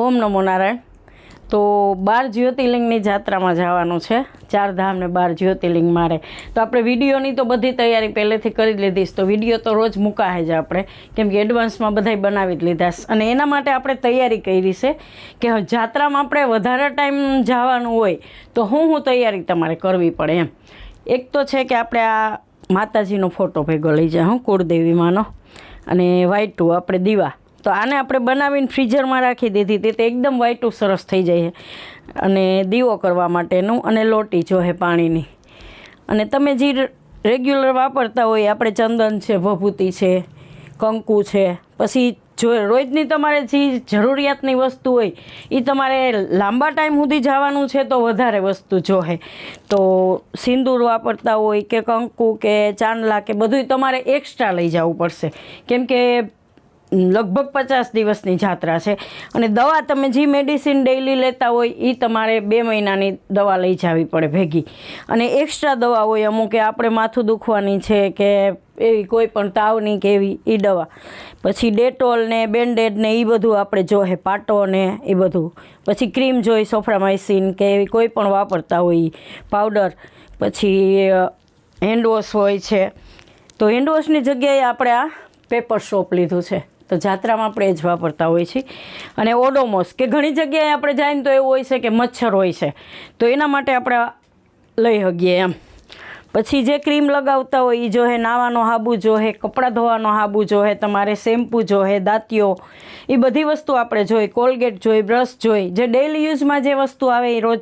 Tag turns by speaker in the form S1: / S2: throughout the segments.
S1: ઓમ નમો નારાયણ. તો બાર જ્યોતિર્લિંગની જાત્રામાં જવાનું છે. ચાર ધામ ને બાર જ્યોતિર્લિંગ મારે. તો આપણે વિડીયોની તો બધી તૈયારી પહેલેથી કરી લીધી તો વીડિયો તો રોજ મૂકાય જ આપણે. કેમ કે એડવાન્સમાં બધાય બનાવી જ લીધા અને એના માટે આપણે તૈયારી કરી છે કે જાત્રામાં આપણે વધારે ટાઈમ જવાનું હોય તો હું હું તૈયારી તમારે કરવી પડે એમ. એક તો છે કે આપણે આ માતાજીનો ફોટો ભેગો લઈ જાય હું કુળદેવીમાંનો અને વાઈટું આપણે દીવા. તો આને આપણે બનાવીને ફ્રીઝરમાં રાખી દીધી તે એકદમ વાઈટું સરસ થઈ જાય અને દીવો કરવા માટેનું અને લોટી જોહે પાણીની. અને તમે જે રેગ્યુલર વાપરતા હોય, આપણે ચંદન છે, ભભૂતિ છે, કંકુ છે, પછી જો રોજની તમારે જે જરૂરિયાતની વસ્તુ હોય એ તમારે લાંબા ટાઈમ સુધી જવાનું છે તો વધારે વસ્તુ જોહે તો સિંદૂર વાપરતા હોય કે કંકુ કે ચાંદલા કે બધુંય તમારે એક્સ્ટ્રા લઈ જવું પડશે. કેમ કે લગભગ પચાસ દિવસની જાત્રા છે. અને દવા તમે જે મેડિસિન ડેઈલી લેતા હોય એ તમારે બે મહિનાની દવા લઈ જવી પડે ભેગી. અને એક્સ્ટ્રા દવા હોય, અમુક કે આપણે માથું દુખવાની છે કે એવી કોઈ પણ તાવની કે એવી એ દવા. પછી ડેટોલ ને, બેન્ડેડ ને એ બધું આપણે જોહે પાટો ને એ બધું. પછી ક્રીમ જોઈ, સોફ્રામાઇસિન કે એવી કોઈ પણ વાપરતા હોય પાવડર. પછી હેન્ડવોશ હોય છે. તો હેન્ડવોશની જગ્યાએ આપણે આ પેપર સોપ લીધું છે. તો જાત્રામાં આપણે એ જ વાપરતા હોય છીએ. અને ઓડોમોસ, કે ઘણી જગ્યાએ આપણે જાય ને તો એવું હોય છે કે મચ્છર હોય છે. તો એના માટે આપણે લઈ શકીએ એમ. પછી જે ક્રીમ લગાવતા હોય એ જોહે નાવાનો હાબુ જોહે, કપડાં ધોવાનો હાબુ જોહે, તમારે શેમ્પૂ જોહે, દાંતીઓ એ બધી વસ્તુ આપણે જોઈ, કોલગેટ જોઈ, બ્રશ જોઈ, જે ડેઇલી યુઝમાં જે વસ્તુ આવે એ રોજ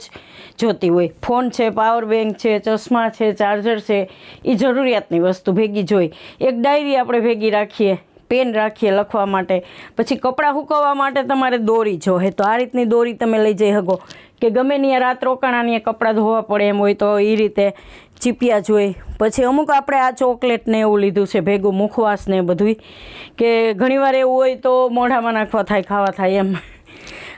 S1: જોતી હોય. ફોન છે પાવર બેંક છે, ચશ્મા છે ચાર્જર છે એ જરૂરિયાતની વસ્તુ ભેગી જોઈ. એક ડાયરી આપણે ભેગી રાખીએ. પેન રાખીએ લખવા માટે. પછી કપડાં સુકવવા માટે તમારે દોરી જોહે. તો આ રીતની દોરી તમે લઈ જઈ શકો. કે ગમે ત્યાં રાત રોકાણાની કપડાં ધોવા પડે એમ હોય તો એ રીતે ચીપિયા જોઈ. પછી અમુક આપણે આ ચોકલેટ ને એવું લીધું છે, ભેગું મુખવાસ ને બધું કે ઘણીવાર એવું હોય તો મોઢામાં નાખવા થાય, ખાવા થાય એમ.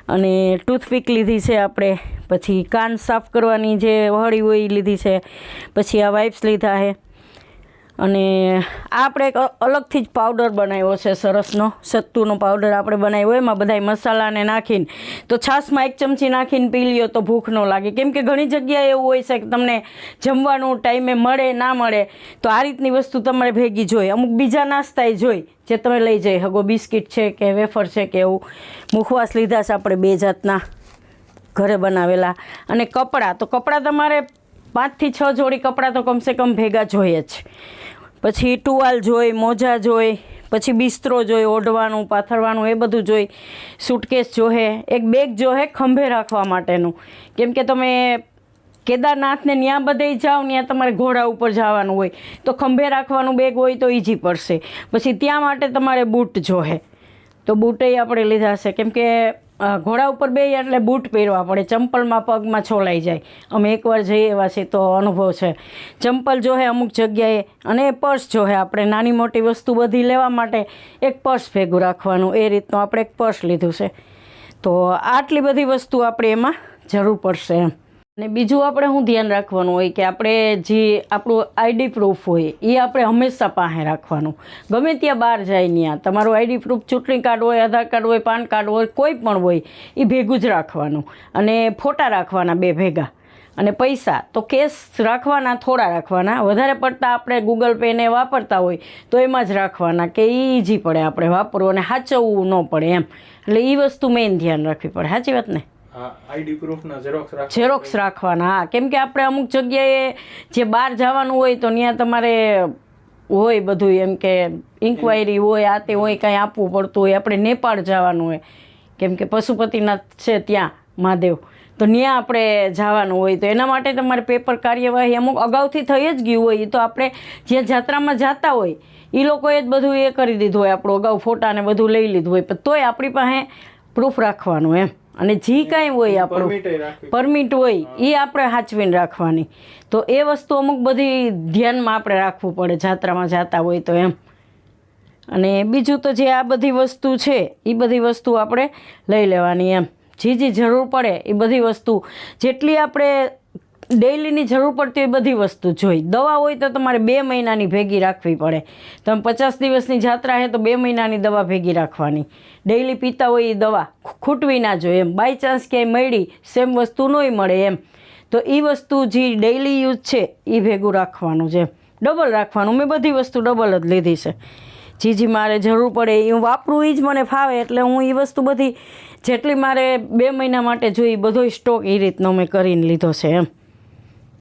S1: અને ટૂથપીક લીધી છે આપણે. પછી કાન સાફ કરવાની જે વહળી હોય એ લીધી છે. પછી આ વાઇપ્સ લીધા છે. અને આપણે એક અલગથી જ પાવડર બનાવ્યો છે સરસનો. સત્તુનો પાવડર આપણે બનાવ્યો, એમાં બધાય મસાલાને નાખીને. તો છાશમાં એક ચમચી નાખીને પી લ્યો તો ભૂખ ન લાગે. કેમ કે ઘણી જગ્યાએ એવું હોય છે કે તમને જમવાનું ટાઈમે મળે, ના મળે, તો આ રીતની વસ્તુ તમારે ભેગી જોઈએ અમુક બીજા નાસ્તાય જોઈ, જે તમે લઈ જઈ હગો બિસ્કિટ છે કે વેફર છે કે એવું. મુખવાસ લીધા છે આપણે બે જાતના ઘરે બનાવેલા. અને કપડાં, તો કપડાં તમારે પાંચથી છ જોડી કપડાં તો કમસે કમ ભેગા જોઈએ જ. પછી ટુવાલ જોઈ, મોજા જોઈ, પછી બિસ્તરો જોઈ, ઓઢવાનું, પાથરવાનું એ બધું જોઈ, સૂટકેસ જોહે, એક બેગ જોહે ખંભે રાખવા માટેનું. કેમ કે તમે કેદારનાથને ત્યાં બધે જાઓ ત્યાં તમારે ઘોડા ઉપર જવાનું હોય. તો ખંભે રાખવાનું બેગ હોય તો ઈજી પડશે. પછી ત્યાં માટે તમારે બૂટ જોહે. તો બૂટે આપણે લીધા છે કેમ કે ઘોડા ઉપર બે એટલે બૂટ પહેરવા પડે. ચંપલમાં પગમાં છોલાઈ જાય. અમે એકવાર જઈએ એવા છે તો અનુભવ છે. ચંપલ જોહે અમુક જગ્યાએ અને પર્સ જોહે આપણે નાની મોટી વસ્તુ બધી લેવા માટે એક પર્સ ભેગું રાખવાનું. એ રીતનું આપણે એક પર્સ લીધું છે. તો આટલી બધી વસ્તુ આપણે એમાં જરૂર પડશે એમ. અને બીજું આપણે શું ધ્યાન રાખવાનું હોય કે આપણે જે આપણું આઈડી પ્રૂફ હોય, એ આપણે હંમેશા પાસે રાખવાનું. ગમે ત્યાં બહાર જાય ત્યાં તમારું આઈડી પ્રૂફ, ચૂંટણી કાર્ડ હોય, આધાર કાર્ડ હોય, પાન કાર્ડ હોય, કોઈ પણ હોય, એ ભેગું જ રાખવાનું. અને ફોટા રાખવાના બે ભેગા. અને પૈસા, તો કેશ રાખવાના, થોડા રાખવાના. વધારે પડતા આપણે ગૂગલ પે ને વાપરતા હોય, તો એમાં જ રાખવાના કે ઇઝી પડે આપણે વાપરવું અને સાચવવું ન પડે એમ. એટલે એ વસ્તુ મેઇન ધ્યાન રાખવી પડે. સાચી વાત ને?
S2: આઈડી પ્રૂફના ઝેરોક્સ રાખ
S1: ઝેરોક્સ રાખવાના હા. કેમ કે આપણે અમુક જગ્યાએ જે બહાર જવાનું હોય તો ત્યાં તમારે હોય બધું એમ કે ઇન્ક્વાયરી હોય આ તે હોય કાંઈ આપવું પડતું હોય આપણે નેપાળ જવાનું હોય. કેમ કે પશુપતિનાથ છે ત્યાં મહાદેવ. તો ત્યાં આપણે જવાનું હોય. તો એના માટે તમારે પેપર કાર્યવાહી અમુક અગાઉથી થઈ જ ગયું હોય એ તો આપણે જે જાત્રામાં જતા હોય એ લોકોએ જ બધું એ કરી દીધું હોય આપણું અગાઉ ફોટા ને બધું લઈ લીધું હોય. પણ તોય આપણી પાસે પ્રૂફ રાખવાનું એમ. અને જે કાંઈ હોય આપણું
S2: પરમિટ
S1: હોય એ આપણે સાચવીને રાખવાની. તો એ વસ્તુ અમુક બધી ધ્યાનમાં આપણે રાખવું પડે જાત્રામાં જતા હોય તો એમ. અને બીજું તો જે આ બધી વસ્તુ છે એ બધી વસ્તુ આપણે લઈ લેવાની એમ. જે જે જરૂર પડે એ બધી વસ્તુ. જેટલી આપણે ડેઈલીની જરૂર પડતી હોય બધી વસ્તુ જોઈ દવા હોય તો તમારે બે મહિનાની ભેગી રાખવી પડે. તમે પચાસ દિવસની જાત્રા હે તો બે મહિનાની દવા ભેગી રાખવાની. ડેઈલી પીતા હોય એ દવા ખૂટવી ના જોઈએ એમ. બાય ચાન્સ ક્યાંય મળી, સેમ વસ્તુ નહીં મળે એમ. તો એ વસ્તુ જે ડેઈલી યુઝ છે એ ભેગું રાખવાનું છે. ડબલ રાખવાનું. મેં બધી વસ્તુ ડબલ જ લીધી છે. જી જે મારે જરૂર પડે એ હું વાપરું એ જ મને ફાવે એટલે હું એ વસ્તુ બધી જેટલી મારે બે મહિના માટે જોઈ બધો સ્ટોક એ રીતનો મેં કરીને લીધો છે એમ.